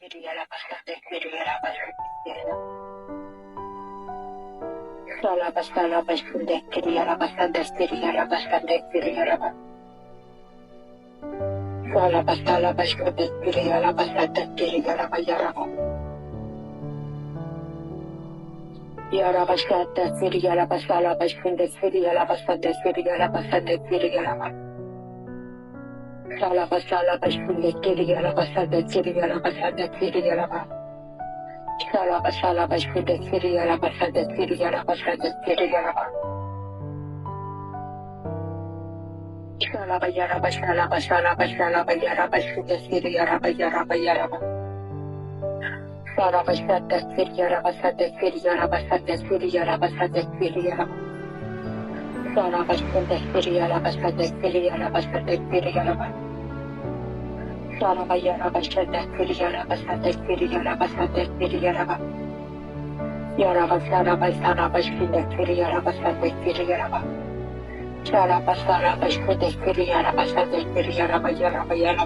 Medullera bastante, medullera bastante. Sola bastante, bastante, medullera bastante, medullera bastante, medullera bastante. Sola bastante, bastante, medullera bastante, medullera bastante. Yara başlattı, sürü yara başlattı, başkında sürü yara başlattı, sürü yara başlattı, sürü yara başlattı. Çalaba çalaba şundet geri yaraba sardet geri yaraba sardet geri yaraba. Çalaba çalaba şundet geri yaraba sardet geri yaraba sardet geri yaraba. Çalaba yaraba çalaba çalaba çalaba yaraba şundet geri yaraba yaraba yaraba. Çalaba sardet geri yaraba sardet geri yaraba sardet geri yaraba sardet geri yaraba. Sonra başka tekbiriyle başka tekbiriyle başka tekbiriyle Sonra yara başka tekbiriyle başka tekbiriyle başka tekbiriyle Yara başlara başlara başka tekbiriyle başka tekbiriyle Yara başlara başka tekbiriyle başka tekbiriyle yara yara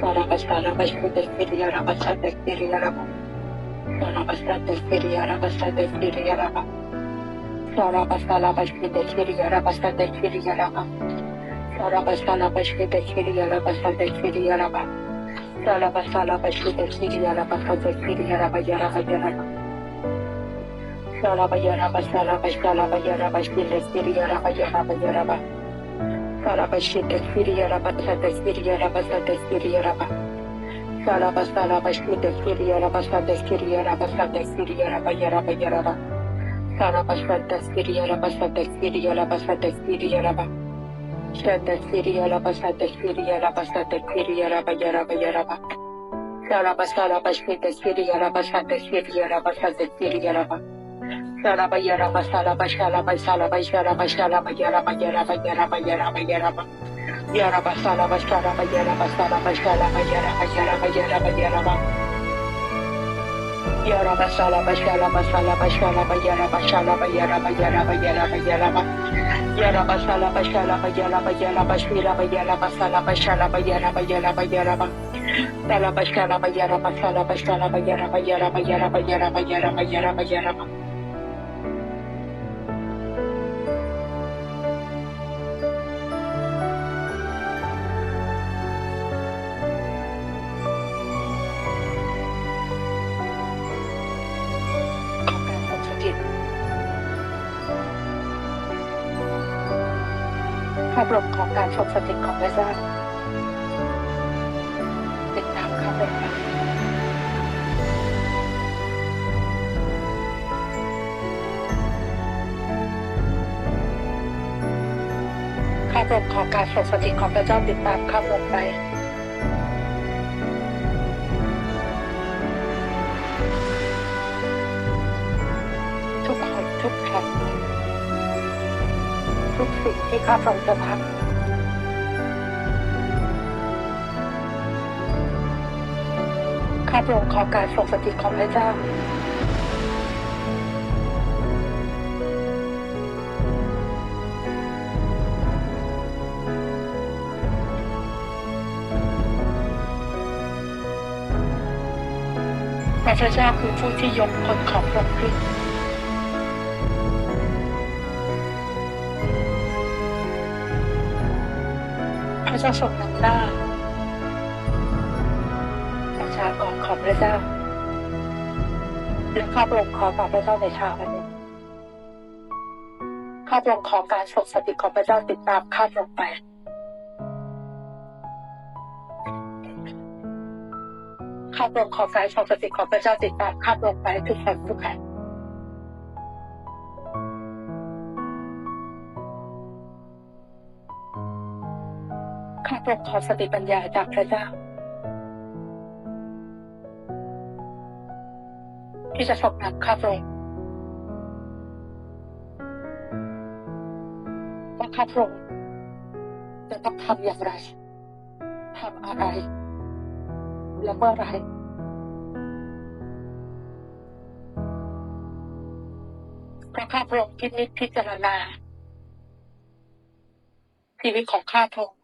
Sonra başlara başka tekbiriyle başka tekbiriyle Sonra başlara tekbiriyle başka tekbiriyle Sora bastala başkı dekleri yara bastal dekleri yara ba. Sora bastala başkı dekleri yara bastal dekleri yara ba. Sora bastala başkı dekleri yara bastal dekleri yara ba yara ba yara ba. Sora ba yara bastala başkala ba yara başkı dekleri yara ba yara ba yara ba. Sora başkı dekleri yara bastal dekleri yara bastal dekleri yara ba. Sora bastala başkı dekleri yara bastal dekleri yara bastal dekleri yara ba yara ba yara ba. Yaraba, saraba, saraba, yaraba, saraba, yaraba, yaraba, yaraba, yaraba, yaraba. Yaraba salaba shalaba salaba shalaba yaraba shalaba yaraba yaraba yaraba yaraba yaraba salaba shalaba yaraba yaraba shilaba yaraba salaba shalaba yaraba yaraba yaraba salaba shalaba yaraba salaba shalaba yaraba yaraba yaraba yaraba yaraba yaraba yaraba ภาพรวมของการทรงสถิตของพระเจ้าติดตามข้าพเจ้าภาพรวมของการทรงสถิตของพระเจ้าติดตามข้าพเจ้าไป ที่ข้าพระองค์จะทำข้าพระองค์ขอการทรงสถิตของพระเจ้า พระเจ้าคือผู้ที่ยกคนของพระองค์ขึ้น ระเจ้าทรงนำหน้าประชากรของพระเจ้าและข้าพระองค์ขอต่อพระเจ้าในเช้าวันนี้ข้าพระองค์ขอการทรงสถิตของพระเจ้าติดตามข้าพระองค์ไปข้าพระองค์ขอการทรงสถิตของพระเจ้าติดตามข้าพระองค์ไปทุกคนทุกแห่ง ข้าพระองค์ขอสติปัญญาจากพระเจ้า ที่จะทรงนำข้าพระองค์ว่าข้าพระองค์จะต้องทำอย่างไรทำอะไร และเมื่อไรพระข้าพระองค์พินิจพิจารณาชีวิตของข้าพระองค์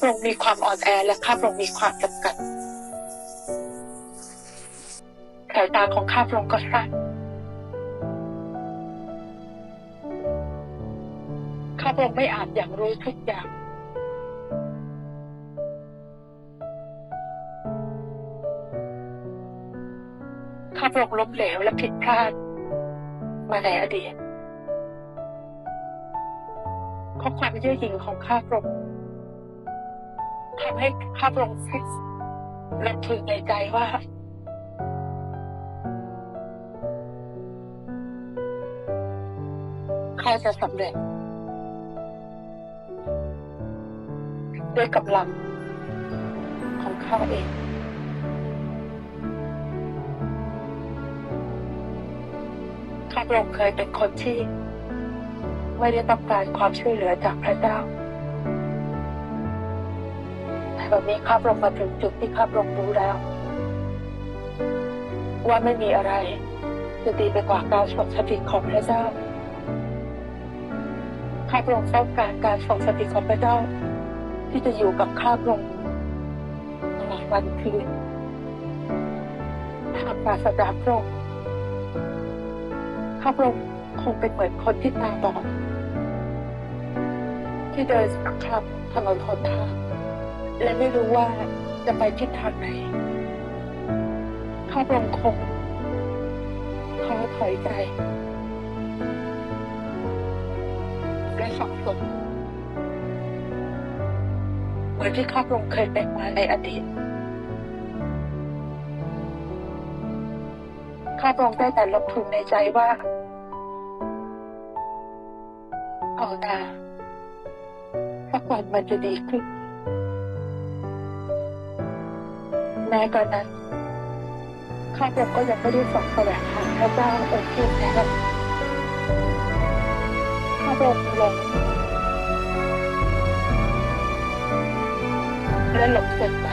พระองค์มีความอ่อนแอและข้าพระองค์มีความจำกัดสายตาของข้าพระองค์ก็สั้นข้าพระองค์ไม่อาจอย่างรู้ทุกอย่างข้าพระองค์ล้มเหลวและผิดพลาดมาในอดีต ราะความเย่อหยิ่งของข้าพระองค์ทำให้ข้าพระองค์คิดและพึงในใจว่าข้าจะสำเร็จ ด้วยกำลังของข้าเองข้าพระองค์เคยเป็นคนที่ ไม่ได้ต้องการความช่วยเหลือจากพระเจ้าแต่วันนี้ข้าพระองค์มาถึงจุดที่ข้าพระองค์รู้แล้ว ว่าไม่มีอะไรจะดีไปกว่าการทรงสถิตของพระเจ้าข้าพระองค์ต้องการการทรงสถิตของพระเจ้า ที่จะอยู่กับข้าพระองค์ตลอดวันคืนหากปราศจากพระองค์ข้าพระองค์ คงเป็นเหมือนคนที่ตาบอดที่เดินข้ามถนนหนทางและไม่รู้ว่าจะไปทิศทางไหนข้าพระองคงท้อถอยใจและสับสนเหมือนที่ข้าพระองเคยเป็นมาในอดีตข้าพระองได้แต่ลงทุนในใจว่าาหนาสักวันมันจะดีขึ้น แม้กระนั้นข้าพระองค์ก็ยังไม่ได้ส่องแสวงหาพระเจ้าองค์ที่แท้ข้าพระองค์หลงและหลงเกินไป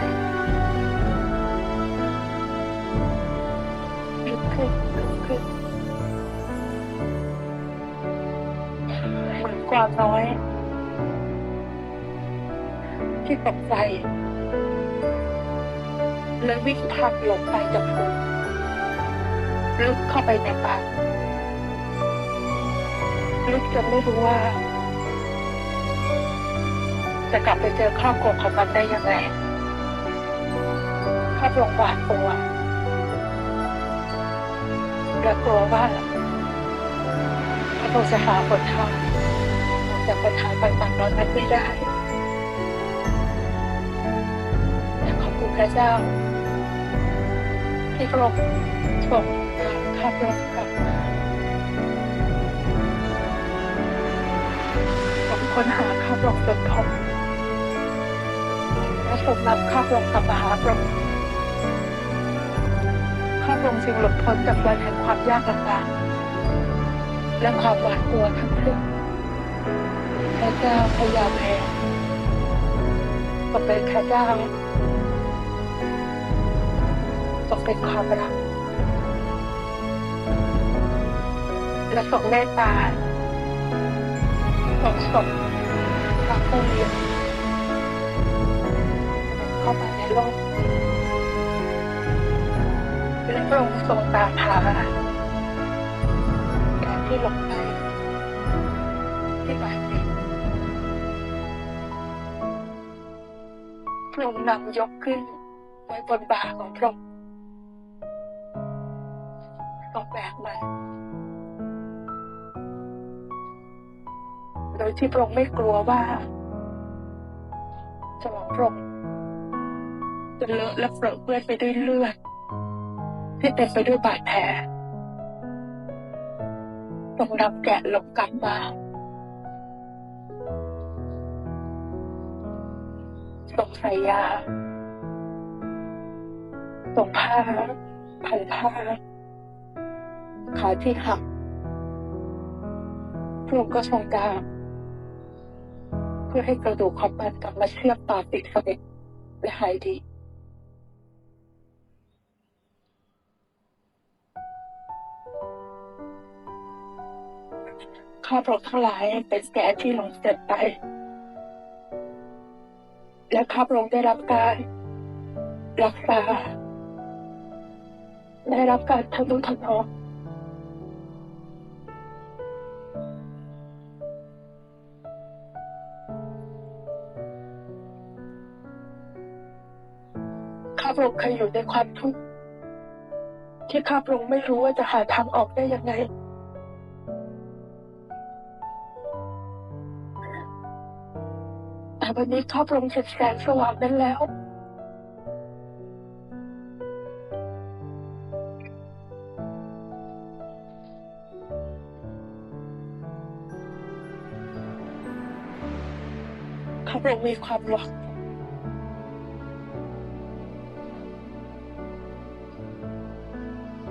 ความน้อย ที่ตกใจและวิ่งพัดหลงไปจากฝูลึกเข้าไปในป่าลึกจนไม่รู้ว่า จะกลับไปเจอครอบครัวของมันได้ยังไงข้าพรงค์หวาดกลัวและกลัวว่าข้าพระองค์จะหาหนทาง จากปัญหาต่างๆเหล่านั้นไม่ได้แต่ขอบคุณพระเจ้า ที่พระองค์ทรงนำข้าพระองกลับมาผมค้นหาข้าพระองค์จนพบและทรงนำข้าพระองค์กลับมาหาพระองค์ข้าพระองค์จึงหลุดพ้นจากวันแห่งความยากลำบากและความหวาดกลัวทั้งสิ้น พระเจ้าพยายามแพ้ก็เป็นพระเจ้าต้องเป็นความรักและส่งเมตตาส่งศพพระผู้เลี้ยงเข้ามาในโลกและพระองค์ทรงตามหาแก่ที่หลง พระองค์นำยกขึ้น ไว้บนบ่าของพระองค์ต้องแบกมันโดยที่พระองค์ไม่กลัวว่าสมองพระองค์จะเลอะและเปรอะเปื้อนไปด้วยเลือดที่เต็มไปด้วยบาดแผลต้องนำแกะลงกลับมา ส่งใส่ยาส่งผ้าพันผ้าขาที่หักพระองค์ก็ทรงดาเพื่อให้กระดูกของมันกลับมาเชื่อมต่อติดสนิทและหายดีข้าพระองค์ทั้งหลายเป็นแก่ที่หลงเสด็จไป และข้าพระองค์ได้รับการรักษา ได้รับการทนุถนอมข้าพระองค์เคยอยู่ในความทุกข์ที่ข้าพระองค์ไม่รู้ว่าจะหาทางออกได้ยังไง แต่วันนี้ข้าพรองค์เห็นแสงสว่างนั้นแล้วข้าพรองค์มีความหวัง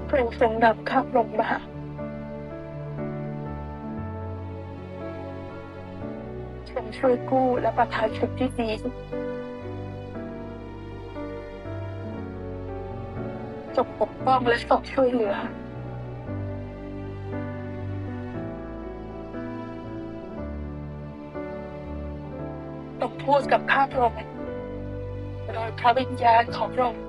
พระองค์ทรงนำข้าพรองค์มา ช่วยกู้และประทานสิ่งที่ดีทรงปกป้องและทรงช่วยเหลือ ต้องพูดกับข้าพระองค์โดยพระวิญญาณของพระองค์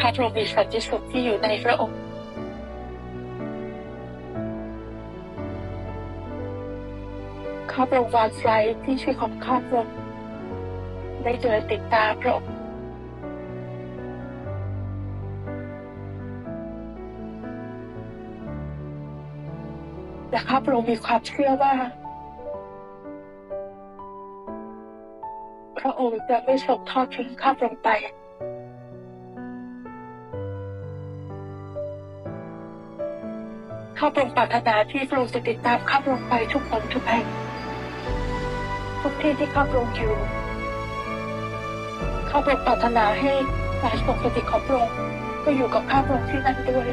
ข้าพระองค์มีสันติสุขที่อยู่ในพระองค์ ระองค์วางใจที่ชีวิตของข้าพระองค์ได้เดินติดตาพระองค์และข้าพระองค์มีความเชื่อว่า พระองค์จะไม่ทรงทอดทิ้งข้าพระองค์ไปข้าพระองค์ปรารถนาที่พระองค์จะติดตามข้าพระองค์ไปทุกคนทุกแห่ง ที่ที่ข้าพระองค์อยู่ข้าพระองค์ปรารถนาให้สายส่งสติของพระองค์ก็อยู่กับข้าพระองค์ที่นั่นด้วย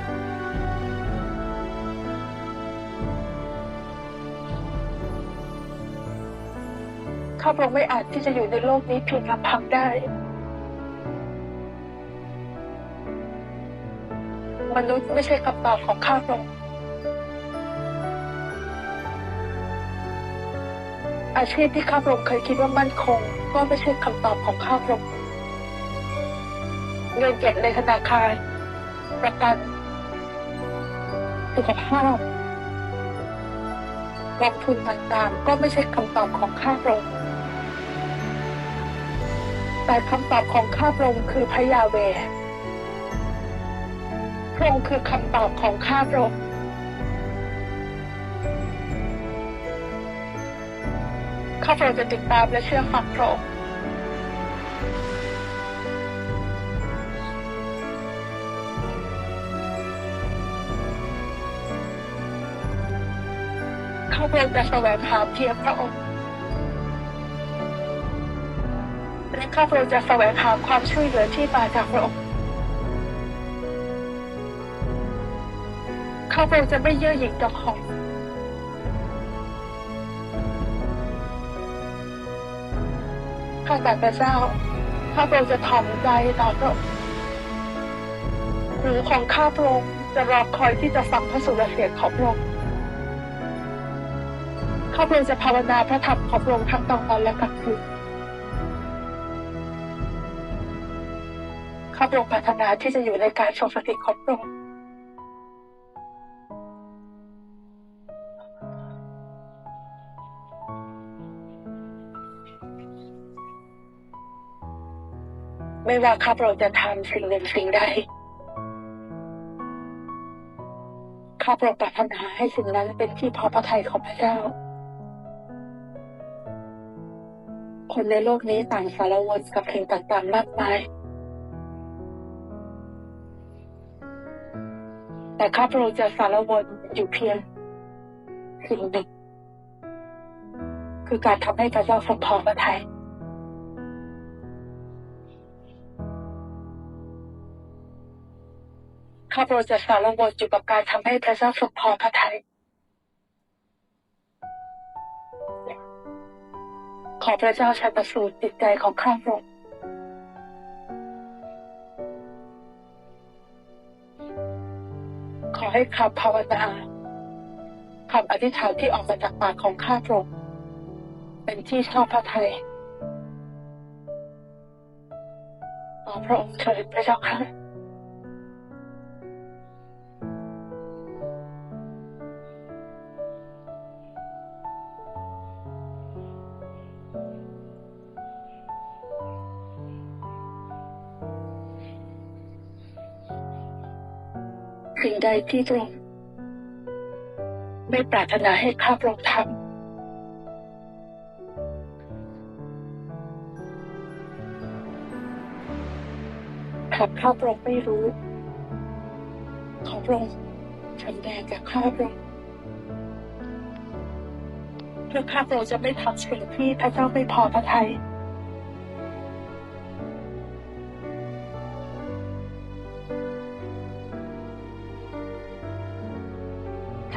ข้าพระองค์ไม่อาจที่จะอยู่ในโลกนี้เพียงลำพังได้ มนุษย์ไม่ใช่คำตอบของข้าพระองค์ อาชีพที่ข้าพระองค์เคยคิดว่ามั่นคง ก็ไม่ใช่คำตอบของข้าพระองค์เงินเก็บในธนาคารประกันสุขภาพกองทุนต่างๆ ก็ไม่ใช่คำตอบของข้าพระองค์แต่คำตอบของข้าพระองค์คือพระยาเวพระองค์คือคำตอบของข้าพระองค์ ข้าพระองค์จะติดตามและเชื่อฟังพระองค์ข้าพระองค์จะแสวงหาเพียงพระองค์และข้าพระองค์จะแสวงหาความช่วยเหลือที่มาจากพระองค์ข้าพระองค์จะไม่เย่อหยิ่งต่อของ ข้าแต่พระเจ้า ข้าพระองค์จะถ่อมใจต่อพระองค์หูของข้าพระองค์จะรอคอยที่จะฟังพระสุรเสียงของพระองค์ ข้าพระองค์จะภาวนาพระธรรมของพระองค์ทั้งกลางวันและกลางคืน ข้าพระองค์ปรารถนาที่จะอยู่ในการทรงสถิตของพระองค์ ไม่ว่าข้าพระองค์จะทำสิ่งหนึ่งสิ่งใดข้าพระองค์ปรารถนาให้สิ่งนั้นเป็นที่พอพระทัยของพระเจ้า คนในโลกนี้ต่างสารวนกับสิ่งต่างๆมากมาย แต่ข้าพระองค์จะสารวนอยู่เพียงสิ่งหนึ่ง คือการทำให้พระเจ้าทรงพอพระทัย ข้าพระองค์จะสารวนอยู่กับการทำให้พระเจ้าทรงพอพระทัยขอพระเจ้าชันประสูติจิตใจของข้าพระองค์ขอให้คำภาวนาคำอธิษฐานที่ออกมาจากปากของข้าพระองค์เป็นที่ชอบพระทัยขอพระองค์เถิดพระเจ้าค่ะ ใดที่พระองค์ไม่ปรารถนาให้ข้าพระองค์ทำหากข้าพระองค์ไม่รู้ ขอพระองค์จำแนกกับข้าพระองค์เพื่อข้าพระองค์จะไม่ทำสิ่งที่พระเจ้าไม่พอพระทัย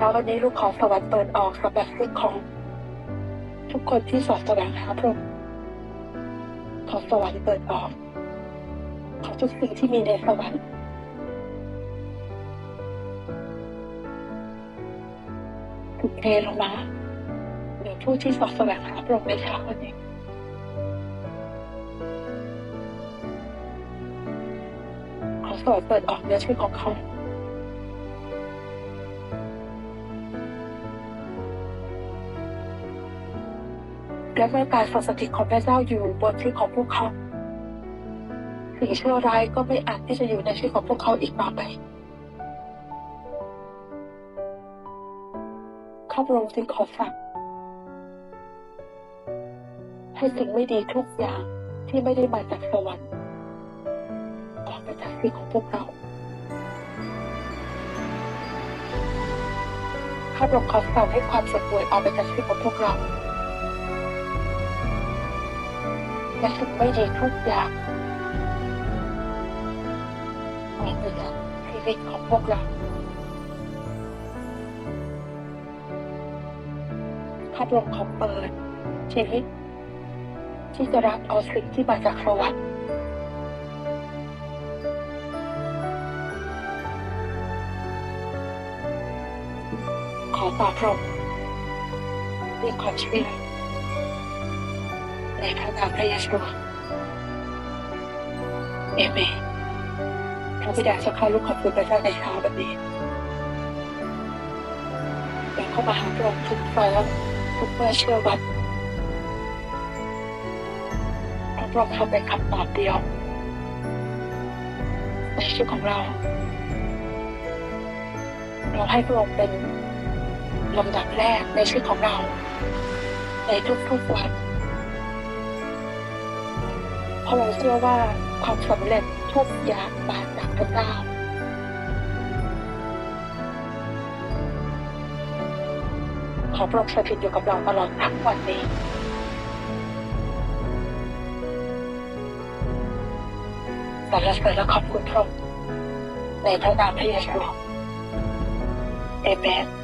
เช้าวันนี้ลูกขอสวรรค์เปิดออกสำหรับลูกของ ทุกคนที่สอดแสวงหาพระองค์ขอสวรรค์เปิดออก ขอทุกสิ่งที่มีในสวรรค์ถูกเทลงมาเหนือผู้ที่สอดแสวงหาพระองค์ในเช้าวันนี้ขอสวรรค์เปิดออกเนือชีวิตของเขา และเมื่อการทรงสถิตของพระเจ้าอยู่บนชีวิตของพวกเขาสิ่งชั่วร้ายก็ไม่อาจที่จะอยู่ในชีวิตของพวกเขาอีกต่อไปข้าพระองค์จึงขอสั่งให้สิ่งไม่ดีทุกอย่างที่ไม่ได้มาจากสวรรค์ออกไปจากชีวิตของพวกเราข้าพระองค์ขอสั่งให้ความเจ็บป่วยออกไปจากชีวิตของพวกเรา และสิ่งไม่ดีทุกอย่างออกไปจากชีวิตของพวกเราข้าพระองค์ขอเปิด ชีวิต ที่จะรับเอาสิ่งที่มาจากสวรรค์ขอต่อพระองค์ด้วยความเชื่อ ในพระนามพระเยซูเอเมนพระบิดาเจ้าข้าลูกขอบคุณพระเจ้าในเช้าวันนี้อยาเข้ามาหาพระองค์ทุกเมื่อทุกเมื่อเชื่อวันเพราะพรองค์ทำเป็นคำตอบเดียวในชีวิตของเรา เราให้พระองค์เป็นลำดับแรกในชีวิตของเรา ในทุกๆวัน ราะเราเชื่อว่าความสำเร็จทุกอย่างมาจากพระเจ้าขอพระองค์สถิตอยู่กับเราตลอดทั้งวันนี้สรรเสริญและขอบคุณพระองค์ในพระนามพระเยซูเอเมน